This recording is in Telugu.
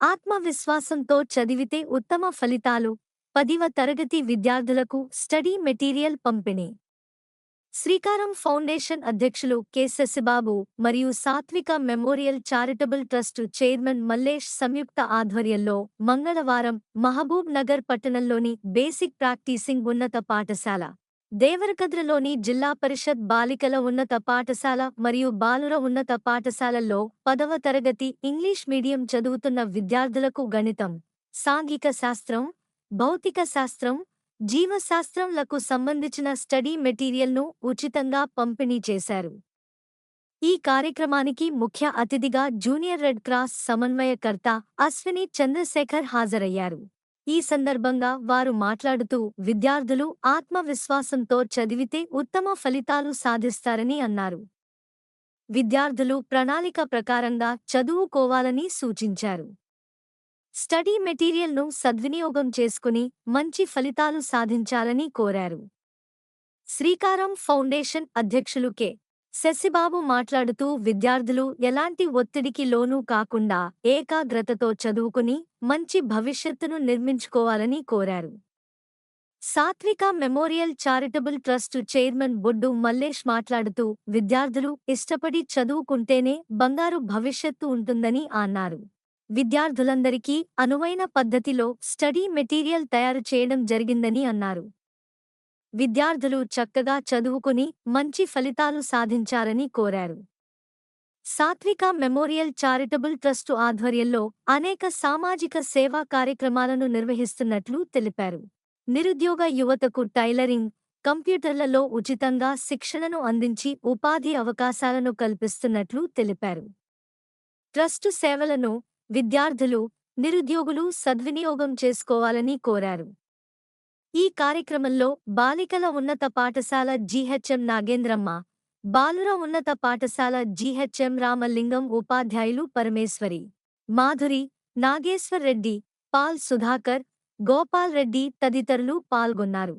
ఆత్మవిశ్వాసంతో చదివితే ఉత్తమ ఫలితాలు. పదివ తరగతి విద్యార్థులకు స్టడీ మెటీరియల్ పంపిణీ. శ్రీకారం ఫౌండేషన్ అధ్యక్షులు కె. శశిబాబు మరియు Satvika memorial charitable trust chairman Mallesh సంయుక్త ఆధ్వర్యంలో మంగళవారం మహబూబ్ నగర్ పట్టణంలోని బేసిక్ ప్రాక్టీసింగ్ ఉన్నత పాఠశాల దేవరకద్రలోని జిల్లా పరిషత్ బాలికల ఉన్నత పాఠశాల మరియు బాలుర ఉన్నత పాఠశాలల్లో పదవ తరగతి ఇంగ్లీష్ మీడియం చదువుతున్న విద్యార్థులకు గణితం సాంఘిక శాస్త్రం భౌతిక శాస్త్రం జీవశాస్త్రంలకు సంబంధించిన స్టడీ మెటీరియల్ను ఉచితంగా పంపిణీ చేశారు. ఈ కార్యక్రమానికి ముఖ్య అతిథిగా జూనియర్ రెడ్ క్రాస్ సమన్వయకర్త అశ్విని చంద్రశేఖర్ హాజరయ్యారు. ఈ సందర్భంగా వారు మాట్లాడుతూ విద్యార్థులు ఆత్మవిశ్వాసంతో చదివితే ఉత్తమ ఫలితాలు సాధిస్తారని అన్నారు. విద్యార్థులు ప్రణాళిక ప్రకారంగా చదువుకోవాలని సూచించారు. స్టడీ మెటీరియల్ను సద్వినియోగం చేసుకుని మంచి ఫలితాలు సాధించాలని కోరారు. శ్రీకారం ఫౌండేషన్ అధ్యక్షులు కె. శశిబాబు మాట్లాడుతూ విద్యార్థులు ఎలాంటి ఒత్తిడికి లోనూ కాకుండా ఏకాగ్రతతో చదువుకుని మంచి భవిష్యత్తును నిర్మించుకోవాలని కోరారు. Satvika memorial charitable trust chairman Boddu Mallesh మాట్లాడుతూ విద్యార్థులు ఇష్టపడి చదువుకుంటేనే బంగారు భవిష్యత్తు ఉంటుందని అన్నారు. విద్యార్థులందరికీ అనువైన పద్ధతిలో స్టడీ మెటీరియల్ తయారు చేయడం జరిగిందని అన్నారు. విద్యార్థులు చక్కగా చదువుకుని మంచి ఫలితాలు సాధించారని కోరారు. సాత్విక మెమోరియల్ చారిటబుల్ ట్రస్టు ఆధ్వర్యంలో అనేక సామాజిక సేవా కార్యక్రమాలను నిర్వహిస్తున్నట్లు తెలిపారు. నిరుద్యోగ యువతకు టైలరింగ్ కంప్యూటర్లలో ఉచితంగా శిక్షణను అందించి ఉపాధి అవకాశాలను కల్పిస్తున్నట్లు తెలిపారు. ట్రస్టు సేవలను విద్యార్థులు నిరుద్యోగులు సద్వినియోగం చేసుకోవాలని కోరారు. ఈ కార్యక్రమంలో బాలికల ఉన్నత పాఠశాల జీహెచ్ఎం నాగేంద్రమ్మ బాలుర ఉన్నత పాఠశాల జీహెచ్ఎం రామలింగం ఉపాధ్యాయులు పరమేశ్వరి మాధురి నాగేశ్వర్ రెడ్డి పాల్ సుధాకర్ గోపాల్ రెడ్డి తదితరులు పాల్గొన్నారు.